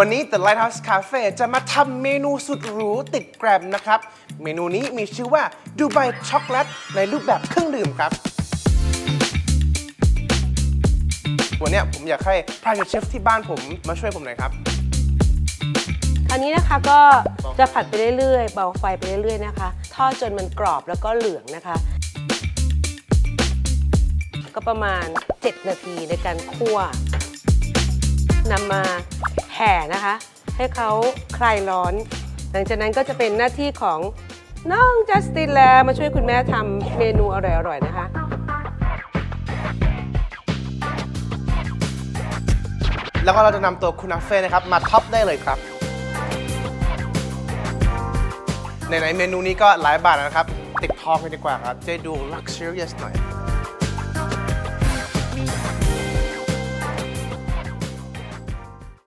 วันนี้ The Lighthouse Cafe จะมาทำเมนูสุดหรูติดแกรมนะครับ เมนูนี้มีชื่อว่าดูไบช็อกโกแลตในรูปแบบเครื่องดื่มครับ วันนี้ผมอยากให้ private chef ที่บ้านผมมาช่วยผมหน่อยครับ อันนี้นะคะก็จะผัดไปเรื่อยๆ เบาไฟไปเรื่อยๆนะคะ ทอดจนมันกรอบแล้วก็เหลืองนะคะ ก็ประมาณ 7 นาทีในการคั่วนำมา แห่นะคะ ให้เขาคลายร้อน หลังจากนั้นก็จะเป็นหน้าที่ของน้องจัสตินแล้วมาช่วยคุณแม่ทำเมนูอร่อยๆนะคะแล้วก็เราจะนำตัวคุนาเฟ่นะครับ มาท็อปได้เลยครับในไหนเมนูนี้ก็หลายบาทนะครับ ติดทองกันดีกว่าครับจะด้ดู luxurious หน่อย